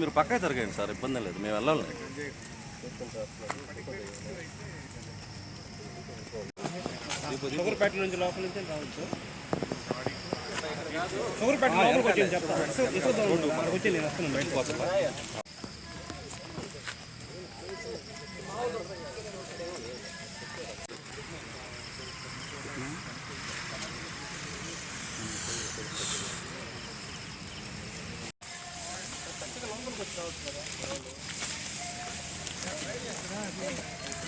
మీరు పక్కా తిరగండి సార్ ఇబ్బంది లేదు. మేము వెళ్ళాలి. షుగర్పేట నుంచి లోపల నుంచి రావచ్చు. షుగర్పేట లోపలికి వచ్చి చెప్తాను. ఎక్కువ దూరం మనకు వచ్చి నేను వస్తున్నాను. బయటకు వస్తాను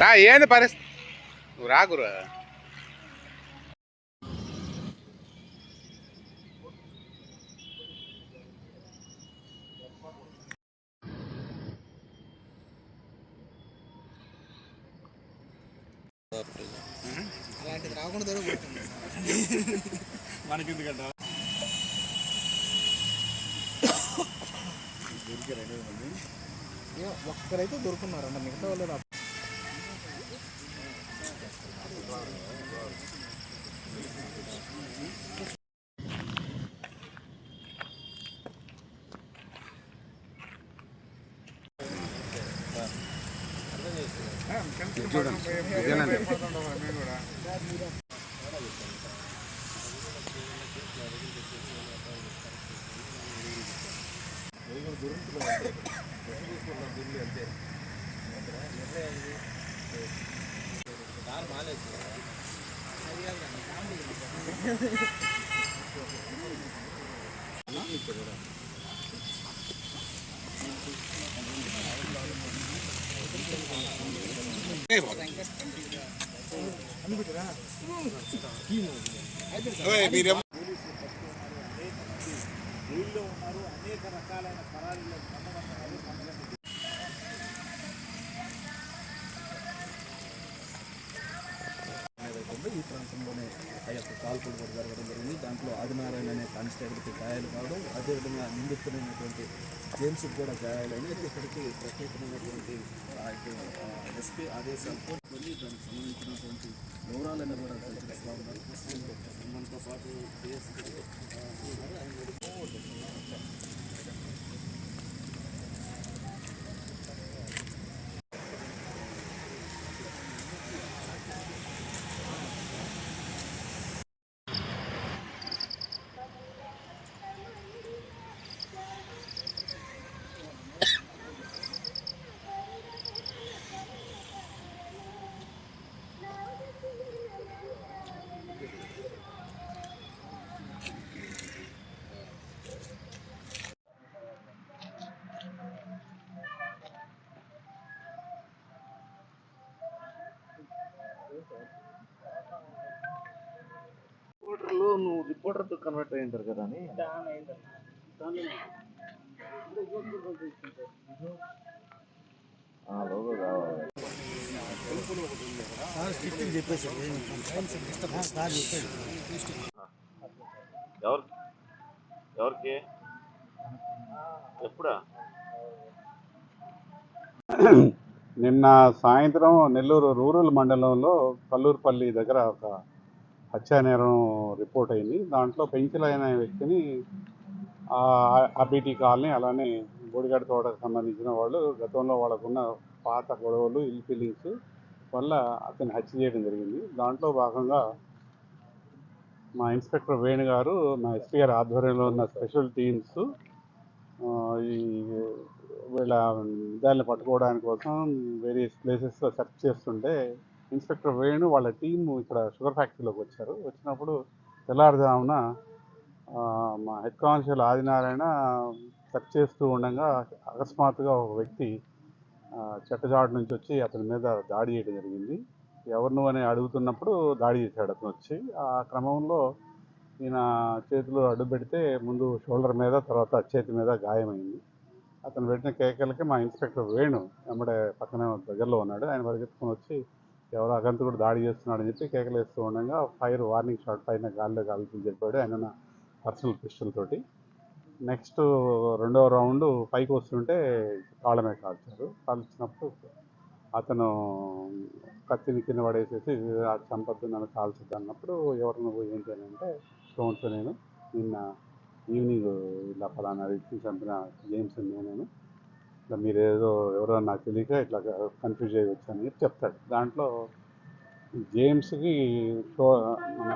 రా ఏంది పరిస్థితి నువ్వు రాకురా అలాంటిది రాకుండా దొరకబోతుంది మనకి ఎందుకంట ఒక్కరైతే దొరుకున్నారంట మిగతా వాళ్ళు అంతే రా ఈ ప్రాంతంలోనే ఆ యొక్క కాల్పులు కూడా జరగడం జరిగింది దాంట్లో ఆదినారాయణ అనే కానిస్టేబుల్కి గాయాలు కావడం అదేవిధంగా నిందితులైనటువంటి జేమ్స్కి కూడా గాయాలైన ఇక్కడికి ప్రత్యేకమైనటువంటి ఆ యొక్క, ఎస్పీ ఆదేశాలు వెళ్ళి దానికి సంబంధించినటువంటి వివరాలను కూడా తెలియజేస్తూ ఉన్నారు మనతో పాటు నువ్వు రిపోర్టర్తో కన్వర్ట్ అయి ఉంటారు కదా అని. లోగో కావాలి. ఎవరు ఎవరికి? ఎప్పుడా? నిన్న సాయంత్రం నెల్లూరు రూరల్ మండలంలో కల్లూరుపల్లి దగ్గర ఒక హత్యానేరం రిపోర్ట్ అయింది. దాంట్లో పెంచులైన వ్యక్తిని అబిటీ కాలనీ అలానే బోడిగడ తోటకు సంబంధించిన వాళ్ళు గతంలో వాళ్ళకున్న పాత గొడవలు ఇల్ ఫీలింగ్స్ వల్ల అతన్ని హత్య చేయడం జరిగింది. దాంట్లో భాగంగా మా ఇన్స్పెక్టర్ వేణు గారు మా ఎస్పీ గారి ఆధ్వర్యంలో ఉన్న స్పెషల్ టీమ్స్ ఈ వీళ్ళ దాన్ని పట్టుకోవడానికి కోసం వేరియస్ ప్లేసెస్లో సెర్చ్ చేస్తుంటే ఇన్స్పెక్టర్ వేణు వాళ్ళ టీం ఇక్కడ షుగర్ ఫ్యాక్టరీలోకి వచ్చారు. వచ్చినప్పుడు తెల్లారుజామున మా హెడ్ కానిస్టేబుల్ ఆదినారాయణ సెర్చ్ చేస్తూ ఉండగా అకస్మాత్తుగా ఒక వ్యక్తి చెట్టజాడు నుంచి వచ్చి అతని మీద దాడి చేయడం జరిగింది. ఎవరు అని అడుగుతున్నప్పుడు దాడి చేశాడు అతను వచ్చి. ఆ క్రమంలో ఈయన చేతులు అడ్డు పెడితే ముందు షోల్డర్ మీద తర్వాత చేతి మీద గాయమైంది. అతను పెట్టిన కేకలకి మా ఇన్స్పెక్టర్ వేణు వెంబడే పక్కనే దగ్గరలో ఉన్నాడు. ఆయన పరిగెత్తుకొని వచ్చి ఎవరో అగంతకుడు దాడి చేస్తున్నాడని చెప్పి కేకలు వేస్తూ ఉండగా ఫైర్ వార్నింగ్ షాట్ పైన గాల్లో కాల్పులు చెప్పాడు. ఆయన పర్సనల్ పిస్టల్ తోటి. నెక్స్ట్ రెండవ రౌండ్ పైకి వస్తుంటే కాళ్ళమే కాల్చారు. కాల్చినప్పుడు అతను కత్తిని కింద పడేసేసి చంపద్దు నన్ను కాల్చద్దు అన్నప్పుడు ఎవరు ఏంటి అని అంటే స్టోన్స్ నేను నిన్న ఈవినింగ్ ఇలా ఫలానా వ్యక్తిని చంపిన గేమ్స్ నేను ఇట్లా మీరేదో ఎవరో నాకు తెలియక ఇట్లా కన్ఫ్యూజ్ చేయవచ్చు అని చెప్తాడు. దాంట్లో జేమ్స్కి షో మన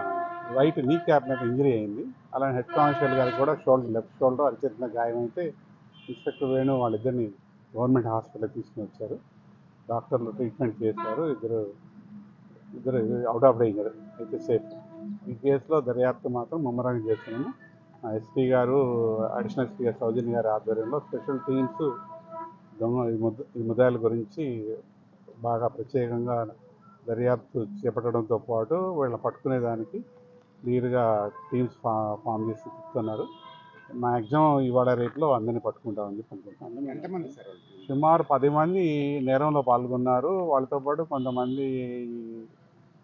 రైట్ నీ క్యాప్ మీద ఇంజరీ అయింది. అలానే హెడ్ కానిస్టేబుల్ గారికి కూడా షోల్డర్ లెఫ్ట్ షోల్డర్ అరిచేతిన గాయం అయితే ఇన్స్పెక్టర్ వేణు వాళ్ళిద్దరిని గవర్నమెంట్ హాస్పిటల్కి తీసుకుని వచ్చారు. డాక్టర్లు ట్రీట్మెంట్ చేశారు. ఇద్దరు ఇద్దరు అవుట్ ఆఫ్ డేంజర్ అయితే సేఫ్ ఈ కేసులో దర్యాప్తు మాత్రం ముమ్మరంగా చేస్తున్నాము. ఎస్పీ గారు అడిషనల్ ఎస్పీ గారు సౌజన్య గారి ఆధ్వర్యంలో స్పెషల్ టీమ్స్ దొంగ ఈ ముద్ద ఈ ముద్దాయిల గురించి బాగా ప్రత్యేకంగా దర్యాప్తు చేపట్టడంతో పాటు వీళ్ళ పట్టుకునేదానికి క్లియర్గా టీమ్స్ ఫా ఫామ్ చేసి తిప్పుతున్నారు. మ్యాక్సిమం ఇవాళ రేపులో అందరినీ పట్టుకుంటామని చెప్పి అనుకుంటున్నాను. సుమారు పది మంది నేరంలో పాల్గొన్నారు. వాళ్ళతో పాటు కొంతమంది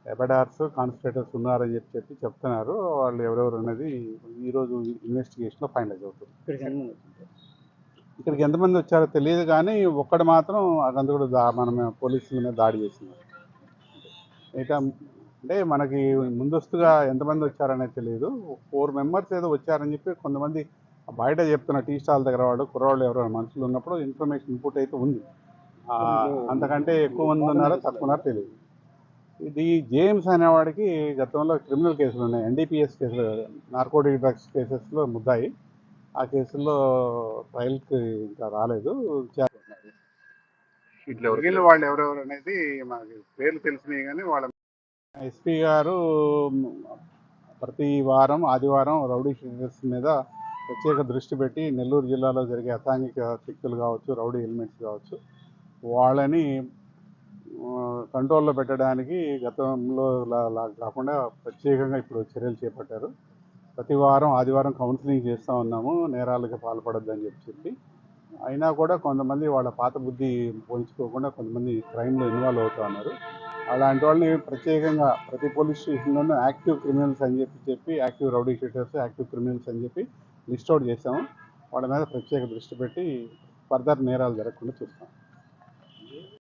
ఎబడార్స్ కాన్స్పిరేటర్స్ ఉన్నారని చెప్పి చెప్పి చెప్తున్నారు. వాళ్ళు ఎవరెవరు అనేది ఈరోజు ఇన్వెస్టిగేషన్లో ఫైనలైజ్ అవుతుంది. ఇక్కడికి ఎంతమంది వచ్చారో తెలియదు కానీ ఒక్కడు మాత్రం అదంతా దా మన పోలీసుల మీద దాడి చేసినారు మిగతా అంటే మనకి ముందస్తుగా ఎంతమంది వచ్చారనేది తెలియదు. ఫోర్ మెంబర్స్ ఏదో వచ్చారని చెప్పి కొంతమంది బయట చెప్తున్న టీ స్టాల్ దగ్గర వాళ్ళు కుర్రవాళ్ళు ఎవరైనా మనుషులు ఉన్నప్పుడు ఇన్ఫర్మేషన్ ఇన్పుట్ అయితే ఉంది. అంతకంటే ఎక్కువ మంది ఉన్నారో తక్కువ ఉన్నారో తెలియదు. ఇది జేమ్స్ అనేవాడికి గతంలో క్రిమినల్ కేసులు ఉన్నాయి. ఎన్డీపీఎస్ కేసులు నార్కోటిక్ డ్రగ్స్ కేసెస్లో ముద్దాయి. ఆ కేసుల్లో ట్రయల్కి ఇంకా రాలేదు. చేస్తున్నారు ఇట్లా ఎవరు మిగిలిన వాళ్ళు ఎవరెవరు అనేది మనకి పేర్లు తెలిసినాయి కానీ వాళ్ళ ఎస్పీ గారు ప్రతి వారం ఆదివారం రౌడీ షీటర్స్ మీద ప్రత్యేక దృష్టి పెట్టి నెల్లూరు జిల్లాలో జరిగే అసాంఘిక శక్తులు కావచ్చు రౌడీ ఎలిమెంట్స్ కావచ్చు వాళ్ళని కంట్రోల్లో పెట్టడానికి గతంలో కాకుండా ప్రత్యేకంగా ఇప్పుడు చర్యలు చేపట్టారు. ప్రతి వారం ఆదివారం కౌన్సిలింగ్ చేస్తూ ఉన్నాము నేరాలకు పాల్పడొద్దని చెప్పి చెప్పి. అయినా కూడా కొంతమంది వాళ్ళ పాత బుద్ధి పోల్చుకోకుండా కొంతమంది క్రైమ్లో ఇన్వాల్వ్ అవుతూ ఉన్నారు. అలాంటి వాళ్ళని ప్రత్యేకంగా ప్రతి పోలీస్ స్టేషన్లోనూ యాక్టివ్ క్రిమినల్స్ అని చెప్పి చెప్పి active rowdy sheeters active criminals అని చెప్పి లిస్ట్ అవుట్ చేసాము వాళ్ళ మీద ప్రత్యేక దృష్టి పెట్టి ఫర్దర్ నేరాలు జరగకుండా చూస్తాం.